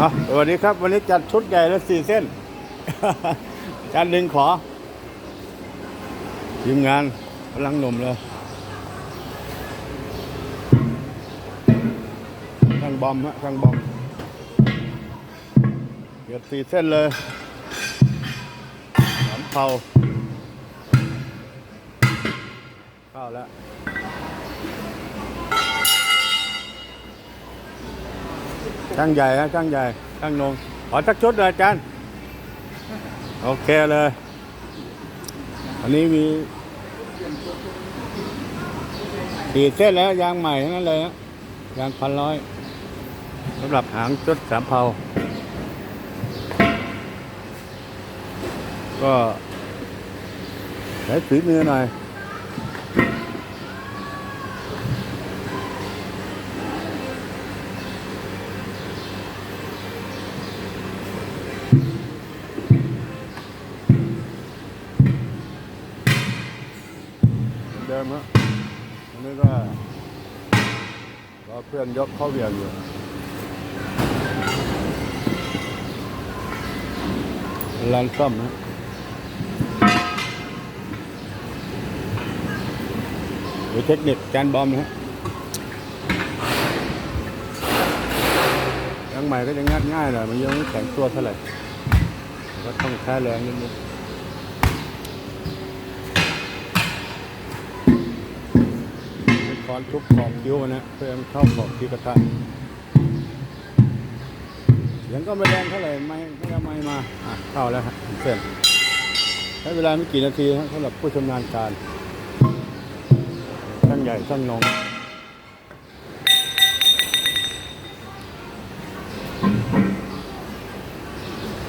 อะสวัสดีครับ วันนี้จัดชุดใหญ่แล้วสี่เส้นจานหนึ่งขอทีมงานกำลังหนุ่มเลยช่างบอมฮะช่างบอมเกียดสี่เส้นเลยสามเผาเข้าแล้ว ช่างใหญ่ฮะช่างใหญ่ช่างนงขอสักชุดเลยอาจารย์โอเคเลยอันนี้มีสี่เส้นแล้วยางใหม่ทั้งนั้นเลยฮะยางพันร้อยสำหรับหางชุดสามเผาก็ใช้ฝีมือหน่อย เหมือนเดิมฮะอันนี้ก็รอเพื่อนยกเข้าเวียงอยู่ร้านซ่อมนะดูเทคนิคการบอมนะฮะยังใหม่ก็จะงัดง่ายหน่อยมันยังไม่แข็งตัวเท่าไหร่ก็ต้องใช้แรงนิดนึง อนทุบขอบคิ้วนะเพื่อให้มันเข้าขอบคิ้วกระทะเสียงก็ไม่แรงเท่าไหร่ไม่ไม่อไม้มาอะเข้าแล้วฮะเส้นใช้เวลาไม่กี่นาทีฮะสำหรับผู้ชำนาญการช่างใหญ่ช่างนง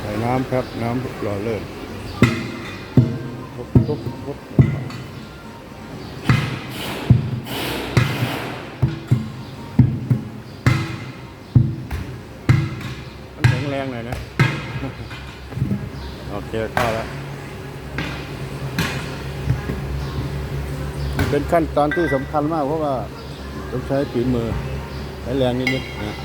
ใส่น้ำครับน้ำหล่อเลื่นทุบทุบทุบ รงหน่อยนะ โอเคเข้าแล้ว เป็นขั้นตอนที่สำคัญมากเพราะว่าต้องใช้ฝีมือใช้แรงนิดๆนะ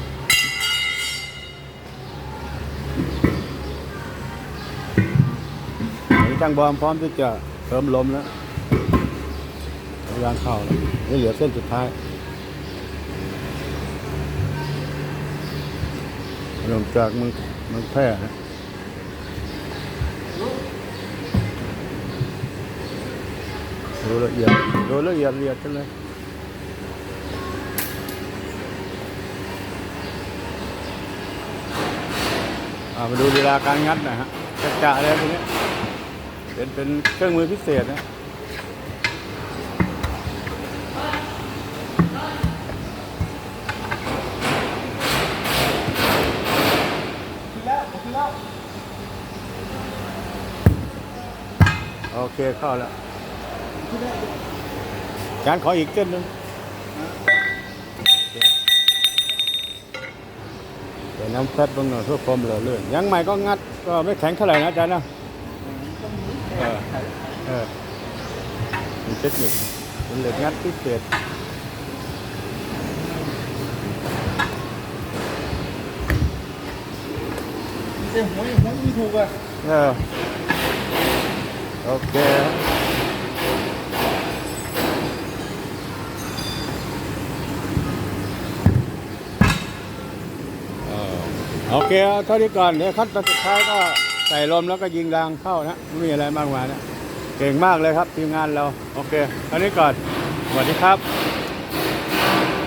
อันนี้ตั้งบอมพร้อมที่จะเติมลมแล้วยางเข้าแล้วนี่เหลือเส้นสุดท้าย ขนมจากเมืองเมืองแพร่นะดูละเอียดดูละเอียดละเอียดกันเลยอ่ามาดูเวลาการงัดหนะฮะจะจะอะไรพวกนี้เป็นเป็นเครื่องมือพิเศษนะ โอเคเข้าแล้วจานขออีกเส้นหนึ่งเดี๋ยวน้ำแฟตบางหน่อยเพื่อความเหลือเลื่อนยังใหม่ก็งัดก็ไม่แข็งเท่าไหร่นะอาจารย์นะเออเออมีเทคนิคเป็นเหล็กงัดพิเศษ เสียหัวอย่างหัวไม่ถูกอะเออโอเคโอเคเอาเท่านี้ก่อนเดี๋ยวขั้นตอนสุดท้ายก็ใส่ลมแล้วก็ยิงรางเข้านะไม่มีอะไรมากมายนะเก่งมากเลยครับทีมงานเรา โอเคเท่านี้ก่อนสวัสดีครับ